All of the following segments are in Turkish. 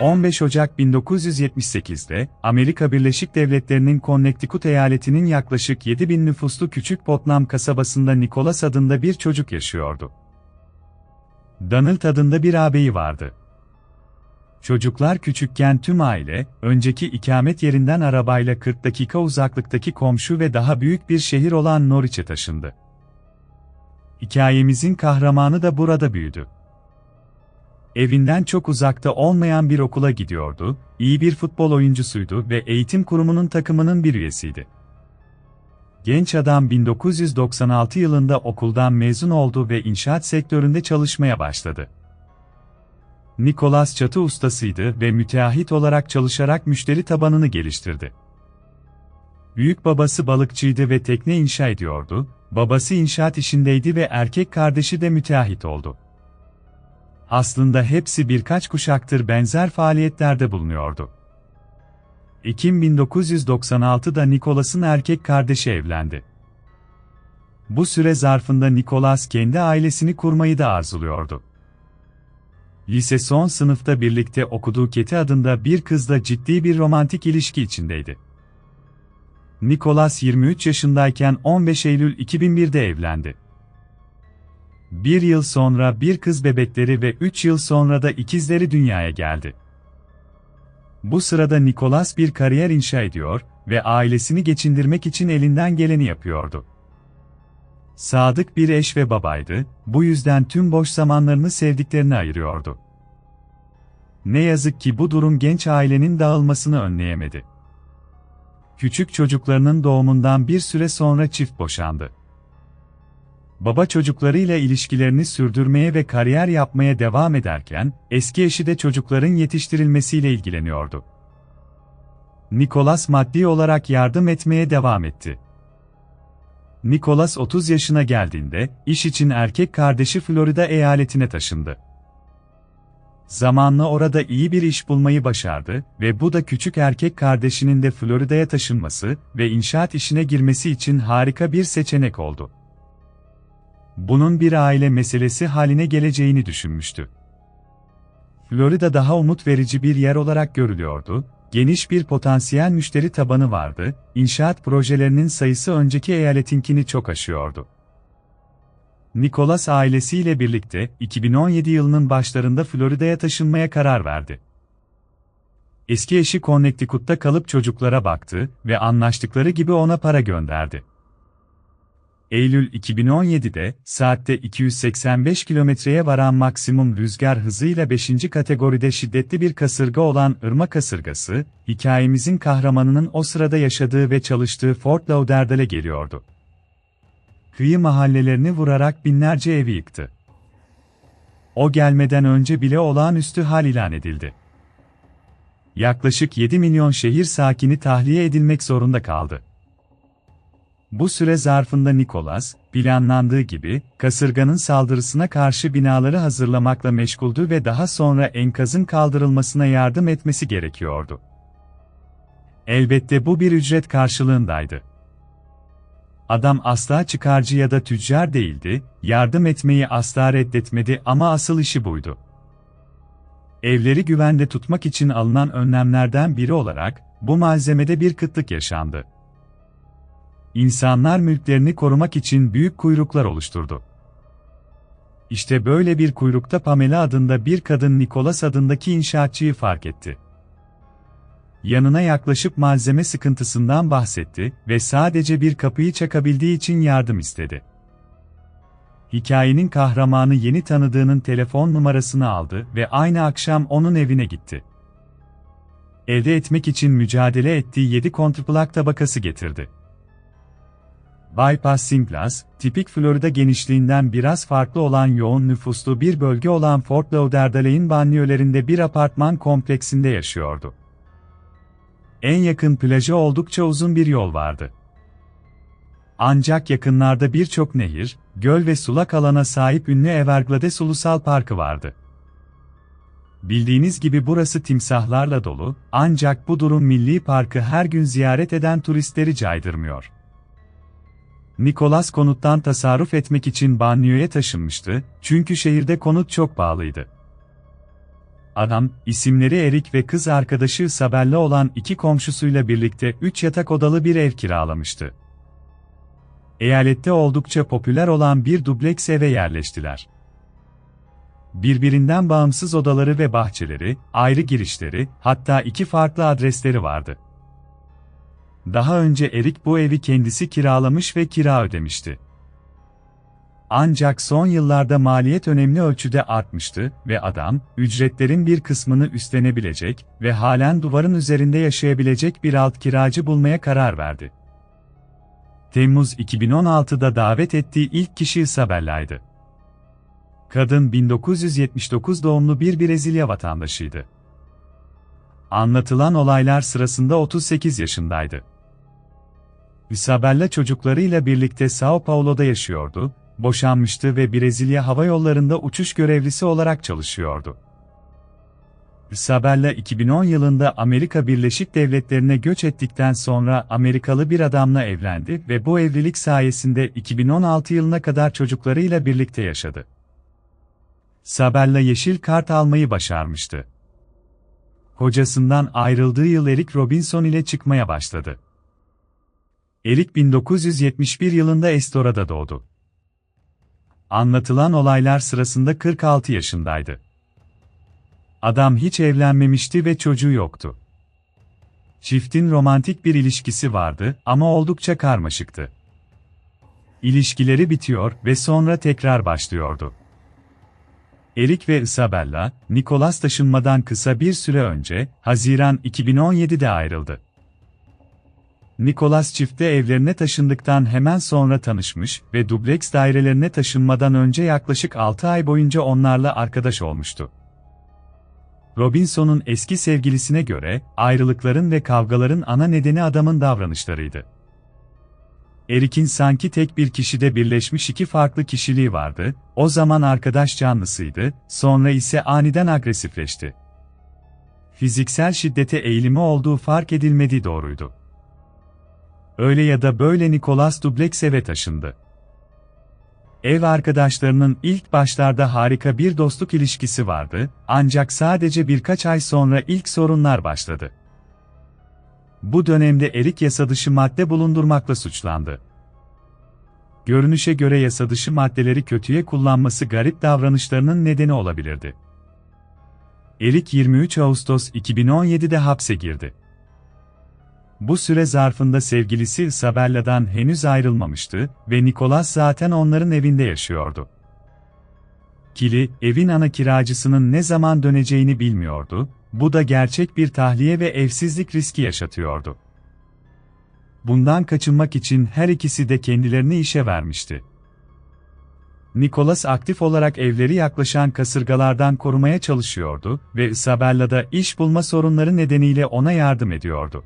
15 Ocak 1978'de, Amerika Birleşik Devletleri'nin Connecticut eyaletinin yaklaşık 7000 nüfuslu küçük Putnam kasabasında Nicholas adında bir çocuk yaşıyordu. Donald adında bir ağabeyi vardı. Çocuklar küçükken tüm aile, önceki ikamet yerinden arabayla 40 dakika uzaklıktaki komşu ve daha büyük bir şehir olan Norwich'e taşındı. Hikayemizin kahramanı da burada büyüdü. Evinden çok uzakta olmayan bir okula gidiyordu, iyi bir futbol oyuncusuydu ve eğitim kurumunun takımının bir üyesiydi. Genç adam 1996 yılında okuldan mezun oldu ve inşaat sektöründe çalışmaya başladı. Nicholas çatı ustasıydı ve müteahhit olarak çalışarak müşteri tabanını geliştirdi. Büyük babası balıkçıydı ve tekne inşa ediyordu, babası inşaat işindeydi ve erkek kardeşi de müteahhit oldu. Aslında hepsi birkaç kuşaktır benzer faaliyetlerde bulunuyordu. Ekim 1996'da Nicholas'ın erkek kardeşi evlendi. Bu süre zarfında Nicholas kendi ailesini kurmayı da arzuluyordu. Lise son sınıfta birlikte okuduğu Keti adında bir kızla ciddi bir romantik ilişki içindeydi. Nicholas 23 yaşındayken 15 Eylül 2001'de evlendi. Bir yıl sonra bir kız bebekleri ve 3 yıl sonra da ikizleri dünyaya geldi. Bu sırada Nicholas bir kariyer inşa ediyor ve ailesini geçindirmek için elinden geleni yapıyordu. Sadık bir eş ve babaydı, bu yüzden tüm boş zamanlarını sevdiklerine ayırıyordu. Ne yazık ki bu durum genç ailenin dağılmasını önleyemedi. Küçük çocuklarının doğumundan bir süre sonra çift boşandı. Baba çocuklarıyla ilişkilerini sürdürmeye ve kariyer yapmaya devam ederken, eski eşi de çocukların yetiştirilmesiyle ilgileniyordu. Nicholas maddi olarak yardım etmeye devam etti. Nicholas 30 yaşına geldiğinde, iş için erkek kardeşi Florida eyaletine taşındı. Zamanla orada iyi bir iş bulmayı başardı ve bu da küçük erkek kardeşinin de Florida'ya taşınması ve inşaat işine girmesi için harika bir seçenek oldu. Bunun bir aile meselesi haline geleceğini düşünmüştü. Florida daha umut verici bir yer olarak görülüyordu, geniş bir potansiyel müşteri tabanı vardı, inşaat projelerinin sayısı önceki eyaletinkini çok aşıyordu. Nicholas ailesiyle birlikte 2017 yılının başlarında Florida'ya taşınmaya karar verdi. Eski eşi Connecticut'ta kalıp çocuklara baktı ve anlaştıkları gibi ona para gönderdi. Eylül 2017'de saatte 285 kilometreye varan maksimum rüzgar hızıyla 5. kategoride şiddetli bir kasırga olan Irma kasırgası, hikayemizin kahramanının o sırada yaşadığı ve çalıştığı Fort Lauderdale'e geliyordu. Kıyı mahallelerini vurarak binlerce evi yıktı. O gelmeden önce bile olağanüstü hal ilan edildi. Yaklaşık 7 milyon şehir sakini tahliye edilmek zorunda kaldı. Bu süre zarfında Nicholas, planlandığı gibi, kasırganın saldırısına karşı binaları hazırlamakla meşguldü ve daha sonra enkazın kaldırılmasına yardım etmesi gerekiyordu. Elbette bu bir ücret karşılığındaydı. Adam asla çıkarcı ya da tüccar değildi, yardım etmeyi asla reddetmedi ama asıl işi buydu. Evleri güvende tutmak için alınan önlemlerden biri olarak, bu malzemede bir kıtlık yaşandı. İnsanlar mülklerini korumak için büyük kuyruklar oluşturdu. İşte böyle bir kuyrukta Pamela adında bir kadın Nicholas adındaki inşaatçıyı fark etti. Yanına yaklaşıp malzeme sıkıntısından bahsetti ve sadece bir kapıyı çakabildiği için yardım istedi. Hikayenin kahramanı yeni tanıdığının telefon numarasını aldı ve aynı akşam onun evine gitti. Elde etmek için mücadele ettiği 7 kontrplak tabakası getirdi. Bypassing Glass, tipik Florida genişliğinden biraz farklı olan yoğun nüfuslu bir bölge olan Fort Lauderdale'in banliyölerinde bir apartman kompleksinde yaşıyordu. En yakın plaja oldukça uzun bir yol vardı. Ancak yakınlarda birçok nehir, göl ve sulak alana sahip ünlü Everglades Ulusal Parkı vardı. Bildiğiniz gibi burası timsahlarla dolu, ancak bu durum milli parkı her gün ziyaret eden turistleri caydırmıyor. Nicholas konuttan tasarruf etmek için banyoya taşınmıştı, çünkü şehirde konut çok pahalıydı. Adam, isimleri Erik ve kız arkadaşı Isabella olan iki komşusuyla birlikte üç yatak odalı bir ev kiralamıştı. Eyalette oldukça popüler olan bir dubleks eve yerleştiler. Birbirinden bağımsız odaları ve bahçeleri, ayrı girişleri, hatta iki farklı adresleri vardı. Daha önce Erik bu evi kendisi kiralamış ve kira ödemişti. Ancak son yıllarda maliyet önemli ölçüde artmıştı ve adam, ücretlerin bir kısmını üstlenebilecek ve halen duvarın üzerinde yaşayabilecek bir alt kiracı bulmaya karar verdi. Temmuz 2016'da davet ettiği ilk kişi Isabella'ydı. Kadın 1979 doğumlu bir Brezilya vatandaşıydı. Anlatılan olaylar sırasında 38 yaşındaydı. Isabella çocuklarıyla birlikte Sao Paulo'da yaşıyordu, boşanmıştı ve Brezilya Hava Yolları'nda uçuş görevlisi olarak çalışıyordu. Isabella 2010 yılında Amerika Birleşik Devletleri'ne göç ettikten sonra Amerikalı bir adamla evlendi ve bu evlilik sayesinde 2016 yılına kadar çocuklarıyla birlikte yaşadı. Isabella yeşil kart almayı başarmıştı. Kocasından ayrıldığı yıl Eric Robinson ile çıkmaya başladı. Eric 1971 yılında Estora'da doğdu. Anlatılan olaylar sırasında 46 yaşındaydı. Adam hiç evlenmemişti ve çocuğu yoktu. Çiftin romantik bir ilişkisi vardı ama oldukça karmaşıktı. İlişkileri bitiyor ve sonra tekrar başlıyordu. Erik ve Isabella, Nicholas taşınmadan kısa bir süre önce, Haziran 2017'de ayrıldı. Nicholas çifte evlerine taşındıktan hemen sonra tanışmış ve dubleks dairelerine taşınmadan önce yaklaşık 6 ay boyunca onlarla arkadaş olmuştu. Robinson'un eski sevgilisine göre, ayrılıkların ve kavgaların ana nedeni adamın davranışlarıydı. Erik'in sanki tek bir kişide birleşmiş iki farklı kişiliği vardı, o zaman arkadaş canlısıydı, sonra ise aniden agresifleşti. Fiziksel şiddete eğilimi olduğu fark edilmediği doğruydu. Öyle ya da böyle Nicholas Dubleks taşındı. Ev arkadaşlarının ilk başlarda harika bir dostluk ilişkisi vardı, ancak sadece birkaç ay sonra ilk sorunlar başladı. Bu dönemde Erik yasadışı madde bulundurmakla suçlandı. Görünüşe göre yasadışı maddeleri kötüye kullanması garip davranışlarının nedeni olabilirdi. Erik 23 Ağustos 2017'de hapse girdi. Bu süre zarfında sevgilisi Isabella'dan henüz ayrılmamıştı ve Nicholas zaten onların evinde yaşıyordu. Kili, evin ana kiracısının ne zaman döneceğini bilmiyordu, bu da gerçek bir tahliye ve evsizlik riski yaşatıyordu. Bundan kaçınmak için her ikisi de kendilerini işe vermişti. Nicholas aktif olarak evleri yaklaşan kasırgalardan korumaya çalışıyordu ve Isabella da iş bulma sorunları nedeniyle ona yardım ediyordu.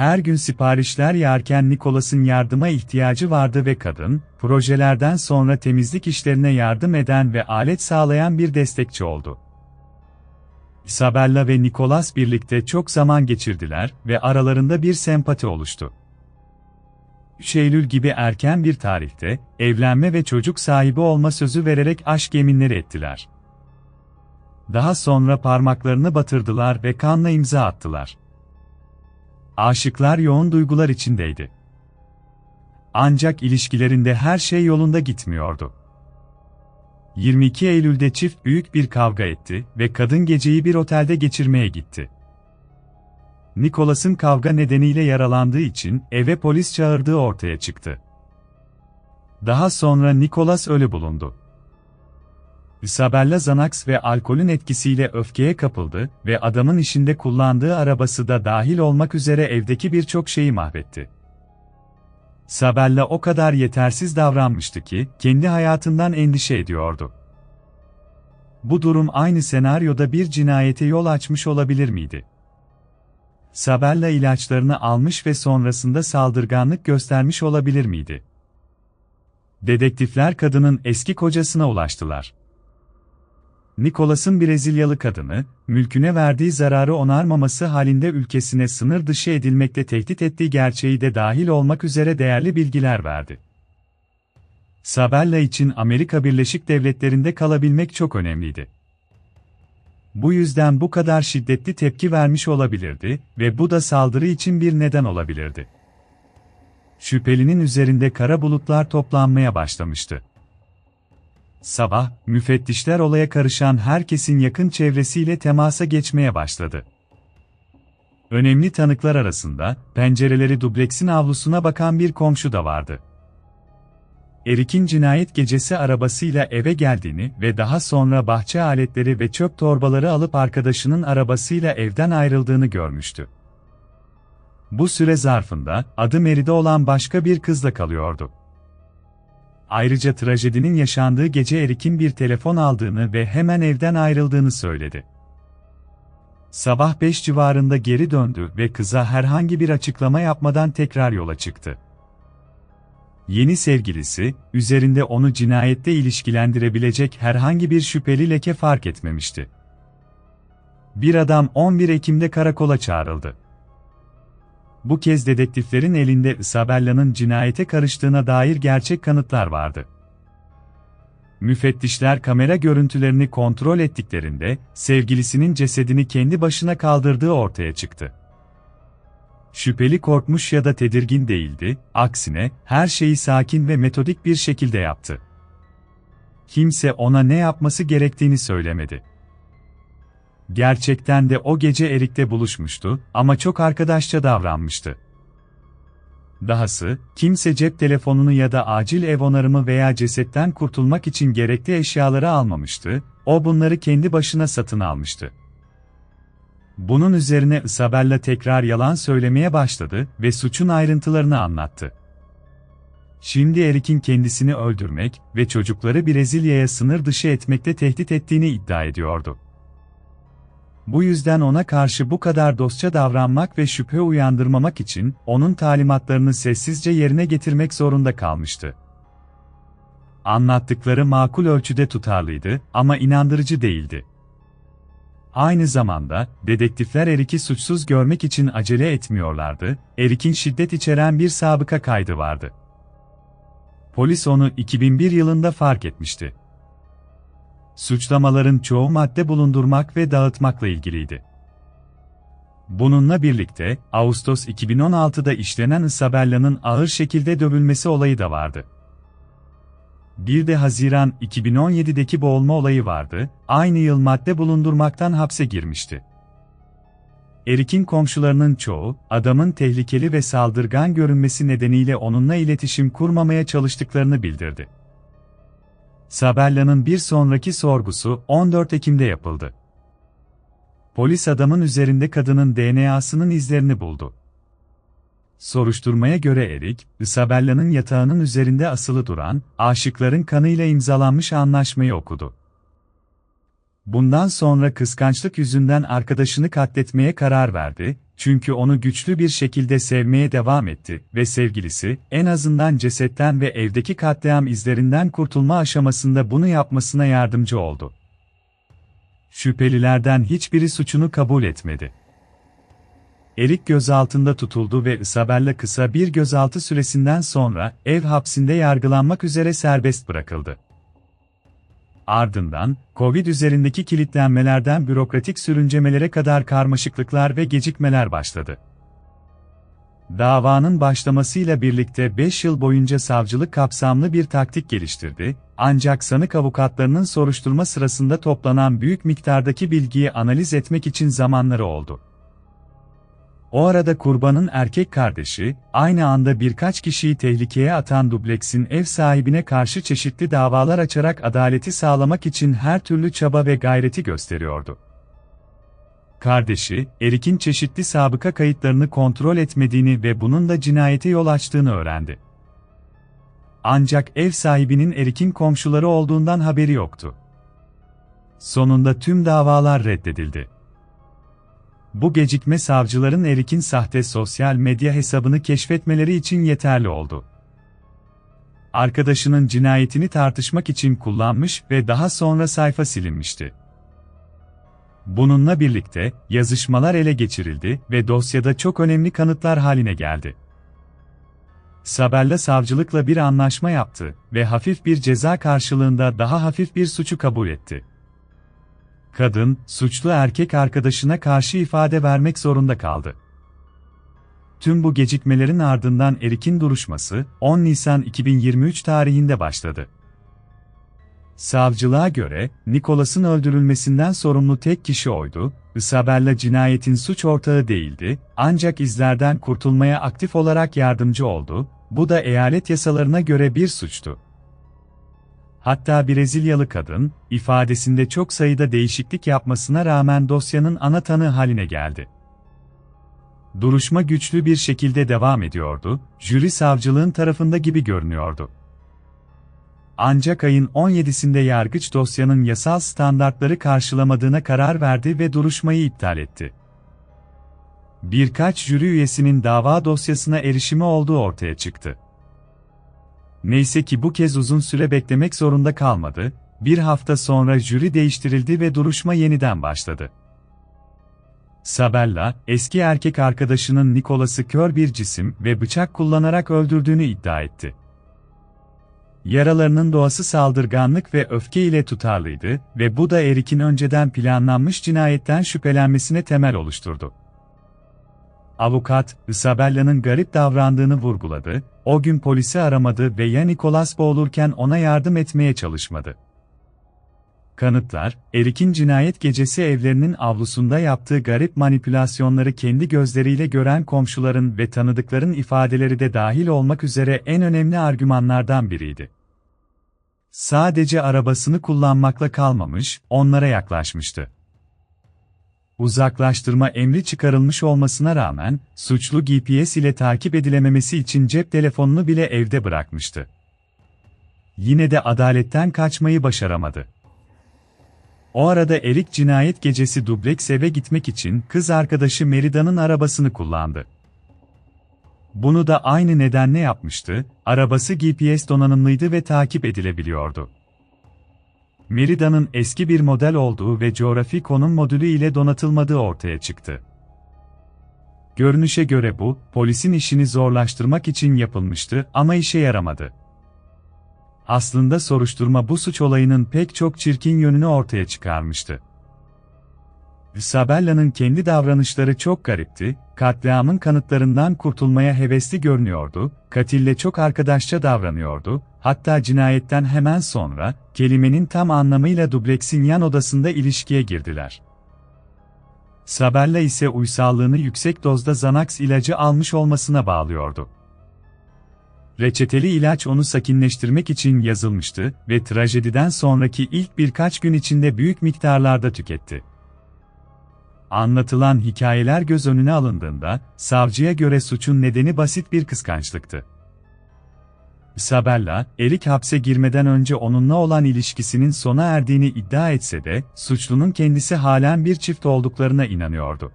Her gün siparişler yerken Nicholas'ın yardıma ihtiyacı vardı ve kadın, projelerden sonra temizlik işlerine yardım eden ve alet sağlayan bir destekçi oldu. Isabella ve Nicholas birlikte çok zaman geçirdiler ve aralarında bir sempati oluştu. 3 Eylül gibi erken bir tarihte, evlenme ve çocuk sahibi olma sözü vererek aşk yeminleri ettiler. Daha sonra parmaklarını batırdılar ve kanla imza attılar. Aşıklar yoğun duygular içindeydi. Ancak ilişkilerinde her şey yolunda gitmiyordu. 22 Eylül'de çift büyük bir kavga etti ve kadın geceyi bir otelde geçirmeye gitti. Nicholas'ın kavga nedeniyle yaralandığı için eve polis çağırdığı ortaya çıktı. Daha sonra Nicholas ölü bulundu. Isabella Xanax ve alkolün etkisiyle öfkeye kapıldı ve adamın işinde kullandığı arabası da dahil olmak üzere evdeki birçok şeyi mahvetti. Isabella o kadar yetersiz davranmıştı ki, kendi hayatından endişe ediyordu. Bu durum aynı senaryoda bir cinayete yol açmış olabilir miydi? Isabella ilaçlarını almış ve sonrasında saldırganlık göstermiş olabilir miydi? Dedektifler kadının eski kocasına ulaştılar. Nicholas'ın Brezilyalı kadını, mülküne verdiği zararı onarmaması halinde ülkesine sınır dışı edilmekte tehdit ettiği gerçeği de dahil olmak üzere değerli bilgiler verdi. Sabella için Amerika Birleşik Devletleri'nde kalabilmek çok önemliydi. Bu yüzden bu kadar şiddetli tepki vermiş olabilirdi ve bu da saldırı için bir neden olabilirdi. Şüphelinin üzerinde kara bulutlar toplanmaya başlamıştı. Sabah, müfettişler olaya karışan herkesin yakın çevresiyle temasa geçmeye başladı. Önemli tanıklar arasında, pencereleri dubleksin avlusuna bakan bir komşu da vardı. Erik'in cinayet gecesi arabasıyla eve geldiğini ve daha sonra bahçe aletleri ve çöp torbaları alıp arkadaşının arabasıyla evden ayrıldığını görmüştü. Bu süre zarfında, adı Meride olan başka bir kızla kalıyordu. Ayrıca trajedinin yaşandığı gece Erik'in bir telefon aldığını ve hemen evden ayrıldığını söyledi. Sabah 5 civarında geri döndü ve kıza herhangi bir açıklama yapmadan tekrar yola çıktı. Yeni sevgilisi, üzerinde onu cinayette ilişkilendirebilecek herhangi bir şüpheli leke fark etmemişti. Bir adam 11 Ekim'de karakola çağrıldı. Bu kez dedektiflerin elinde Isabella'nın cinayete karıştığına dair gerçek kanıtlar vardı. Müfettişler kamera görüntülerini kontrol ettiklerinde, sevgilisinin cesedini kendi başına kaldırdığı ortaya çıktı. Şüpheli korkmuş ya da tedirgin değildi, aksine, her şeyi sakin ve metodik bir şekilde yaptı. Kimse ona ne yapması gerektiğini söylemedi. Gerçekten de o gece Erik'te buluşmuştu ama çok arkadaşça davranmıştı. Dahası, kimse cep telefonunu ya da acil ev onarımı veya cesetten kurtulmak için gerekli eşyaları almamıştı, o bunları kendi başına satın almıştı. Bunun üzerine Isabella tekrar yalan söylemeye başladı ve suçun ayrıntılarını anlattı. Şimdi Erik'in kendisini öldürmek ve çocukları Brezilya'ya sınır dışı etmekte tehdit ettiğini iddia ediyordu. Bu yüzden ona karşı bu kadar dostça davranmak ve şüphe uyandırmamak için onun talimatlarını sessizce yerine getirmek zorunda kalmıştı. Anlattıkları makul ölçüde tutarlıydı ama inandırıcı değildi. Aynı zamanda, dedektifler Erik'i suçsuz görmek için acele etmiyorlardı, Erik'in şiddet içeren bir sabıka kaydı vardı. Polis onu 2001 yılında fark etmişti. Suçlamaların çoğu madde bulundurmak ve dağıtmakla ilgiliydi. Bununla birlikte, Ağustos 2016'da işlenen Isabella'nın ağır şekilde dövülmesi olayı da vardı. Bir de Haziran 2017'deki boğulma olayı vardı, aynı yıl madde bulundurmaktan hapse girmişti. Erik'in komşularının çoğu, adamın tehlikeli ve saldırgan görünmesi nedeniyle onunla iletişim kurmamaya çalıştıklarını bildirdi. Sabella'nın bir sonraki sorgusu 14 Ekim'de yapıldı. Polis adamın üzerinde kadının DNA'sının izlerini buldu. Soruşturmaya göre Erik, Isabella'nın yatağının üzerinde asılı duran, aşıkların kanıyla imzalanmış anlaşmayı okudu. Bundan sonra kıskançlık yüzünden arkadaşını katletmeye karar verdi, çünkü onu güçlü bir şekilde sevmeye devam etti ve sevgilisi, en azından cesetten ve evdeki katliam izlerinden kurtulma aşamasında bunu yapmasına yardımcı oldu. Şüphelilerden hiçbiri suçunu kabul etmedi. Erik gözaltında tutuldu ve Isabella kısa bir gözaltı süresinden sonra ev hapsinde yargılanmak üzere serbest bırakıldı. Ardından, Covid üzerindeki kilitlenmelerden bürokratik sürüncemelere kadar karmaşıklıklar ve gecikmeler başladı. Davanın başlamasıyla birlikte 5 yıl boyunca savcılık kapsamlı bir taktik geliştirdi, ancak sanık avukatlarının soruşturma sırasında toplanan büyük miktardaki bilgiyi analiz etmek için zamanları oldu. O arada kurbanın erkek kardeşi, aynı anda birkaç kişiyi tehlikeye atan dubleksin ev sahibine karşı çeşitli davalar açarak adaleti sağlamak için her türlü çaba ve gayreti gösteriyordu. Kardeşi, Erik'in çeşitli sabıka kayıtlarını kontrol etmediğini ve bunun da cinayete yol açtığını öğrendi. Ancak ev sahibinin Erik'in komşuları olduğundan haberi yoktu. Sonunda tüm davalar reddedildi. Bu gecikme savcıların Erik'in sahte sosyal medya hesabını keşfetmeleri için yeterli oldu. Arkadaşının cinayetini tartışmak için kullanmış ve daha sonra sayfa silinmişti. Bununla birlikte yazışmalar ele geçirildi ve dosyada çok önemli kanıtlar haline geldi. Sabella savcılıkla bir anlaşma yaptı ve hafif bir ceza karşılığında daha hafif bir suçu kabul etti. Kadın, suçlu erkek arkadaşına karşı ifade vermek zorunda kaldı. Tüm bu gecikmelerin ardından Erik'in duruşması 10 Nisan 2023 tarihinde başladı. Savcılığa göre, Nicholas'ın öldürülmesinden sorumlu tek kişi oydu, Isabella cinayetin suç ortağı değildi, ancak izlerden kurtulmaya aktif olarak yardımcı oldu, bu da eyalet yasalarına göre bir suçtu. Hatta Brezilyalı kadın, ifadesinde çok sayıda değişiklik yapmasına rağmen dosyanın ana tanığı haline geldi. Duruşma güçlü bir şekilde devam ediyordu, jüri savcılığın tarafında gibi görünüyordu. Ancak ayın 17'sinde yargıç dosyanın yasal standartları karşılamadığına karar verdi ve duruşmayı iptal etti. Birkaç jüri üyesinin dava dosyasına erişimi olduğu ortaya çıktı. Neyse ki bu kez uzun süre beklemek zorunda kalmadı, bir hafta sonra jüri değiştirildi ve duruşma yeniden başladı. Sabella, eski erkek arkadaşının Nicholas'ı kör bir cisim ve bıçak kullanarak öldürdüğünü iddia etti. Yaralarının doğası saldırganlık ve öfke ile tutarlıydı ve bu da Erik'in önceden planlanmış cinayetten şüphelenmesine temel oluşturdu. Avukat, Isabella'nın garip davrandığını vurguladı, o gün polisi aramadı ve ya Nicholas boğulurken ona yardım etmeye çalışmadı. Kanıtlar, Erik'in cinayet gecesi evlerinin avlusunda yaptığı garip manipülasyonları kendi gözleriyle gören komşuların ve tanıdıkların ifadeleri de dahil olmak üzere en önemli argümanlardan biriydi. Sadece arabasını kullanmakla kalmamış, onlara yaklaşmıştı. Uzaklaştırma emri çıkarılmış olmasına rağmen, suçlu GPS ile takip edilememesi için cep telefonunu bile evde bırakmıştı. Yine de adaletten kaçmayı başaramadı. O arada Erik cinayet gecesi dubleks eve gitmek için kız arkadaşı Merida'nın arabasını kullandı. Bunu da aynı nedenle yapmıştı, arabası GPS donanımlıydı ve takip edilebiliyordu. Merida'nın eski bir model olduğu ve coğrafi konum modülü ile donatılmadığı ortaya çıktı. Görünüşe göre bu, polisin işini zorlaştırmak için yapılmıştı ama işe yaramadı. Aslında soruşturma bu suç olayının pek çok çirkin yönünü ortaya çıkarmıştı. Isabella'nın kendi davranışları çok garipti, katliamın kanıtlarından kurtulmaya hevesli görünüyordu, katille çok arkadaşça davranıyordu, hatta cinayetten hemen sonra, kelimenin tam anlamıyla dubleksin yan odasında ilişkiye girdiler. Sabella ise uysallığını yüksek dozda Xanax ilacı almış olmasına bağlıyordu. Reçeteli ilaç onu sakinleştirmek için yazılmıştı ve trajediden sonraki ilk birkaç gün içinde büyük miktarlarda tüketti. Anlatılan hikayeler göz önüne alındığında, savcıya göre suçun nedeni basit bir kıskançlıktı. Isabella, Erik hapse girmeden önce onunla olan ilişkisinin sona erdiğini iddia etse de, suçlunun kendisi halen bir çift olduklarına inanıyordu.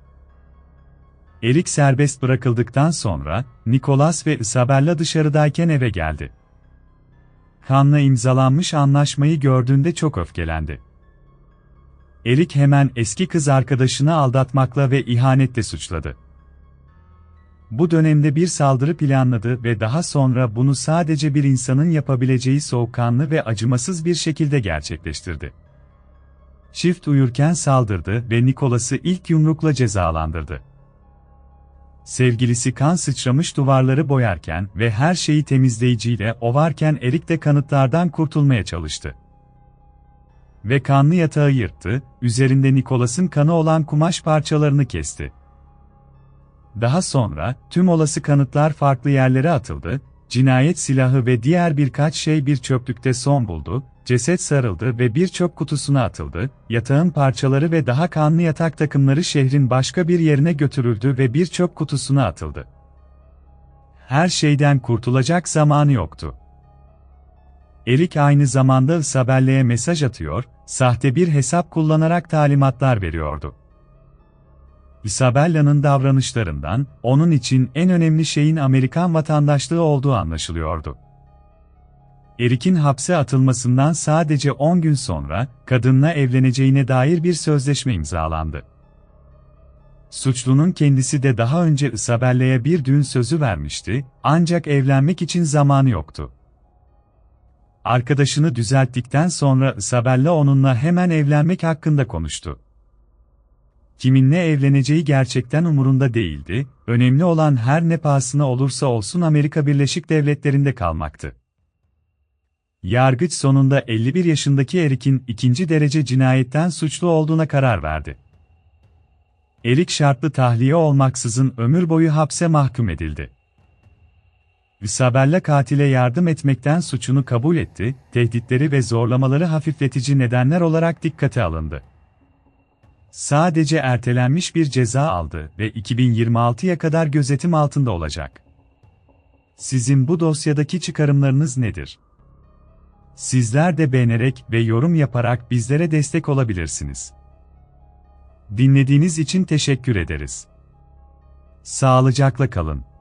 Erik serbest bırakıldıktan sonra, Nicholas ve Isabella dışarıdayken eve geldi. Kanla imzalanmış anlaşmayı gördüğünde çok öfkelendi. Erik hemen eski kız arkadaşını aldatmakla ve ihanetle suçladı. Bu dönemde bir saldırı planladı ve daha sonra bunu sadece bir insanın yapabileceği soğukkanlı ve acımasız bir şekilde gerçekleştirdi. Çift uyurken saldırdı ve Nikolas'ı ilk yumrukla cezalandırdı. Sevgilisi kan sıçramış duvarları boyarken ve her şeyi temizleyiciyle ovarken Erik de kanıtlardan kurtulmaya çalıştı. Ve kanlı yatağı yırttı, üzerinde Nikolas'ın kanı olan kumaş parçalarını kesti. Daha sonra, tüm olası kanıtlar farklı yerlere atıldı, cinayet silahı ve diğer birkaç şey bir çöplükte son buldu, ceset sarıldı ve birçok kutusuna atıldı, yatağın parçaları ve daha kanlı yatak takımları şehrin başka bir yerine götürüldü ve birçok kutusuna atıldı. Her şeyden kurtulacak zamanı yoktu. Erik aynı zamanda Isabella'ya mesaj atıyor, sahte bir hesap kullanarak talimatlar veriyordu. Isabella'nın davranışlarından, onun için en önemli şeyin Amerikan vatandaşlığı olduğu anlaşılıyordu. Erik'in hapse atılmasından sadece 10 gün sonra, kadınla evleneceğine dair bir sözleşme imzalandı. Suçlunun kendisi de daha önce Isabella'ya bir düğün sözü vermişti, ancak evlenmek için zamanı yoktu. Arkadaşını düzelttikten sonra Isabella onunla hemen evlenmek hakkında konuştu. Kiminle evleneceği gerçekten umurunda değildi, önemli olan her ne pahasına olursa olsun Amerika Birleşik Devletleri'nde kalmaktı. Yargıç sonunda 51 yaşındaki Erik'in ikinci derece cinayetten suçlu olduğuna karar verdi. Erik şartlı tahliye olmaksızın ömür boyu hapse mahkum edildi. Isabella katile yardım etmekten suçunu kabul etti, tehditleri ve zorlamaları hafifletici nedenler olarak dikkate alındı. Sadece ertelenmiş bir ceza aldı ve 2026'ya kadar gözetim altında olacak. Sizin bu dosyadaki çıkarımlarınız nedir? Sizler de beğenerek ve yorum yaparak bizlere destek olabilirsiniz. Dinlediğiniz için teşekkür ederiz. Sağlıcakla kalın.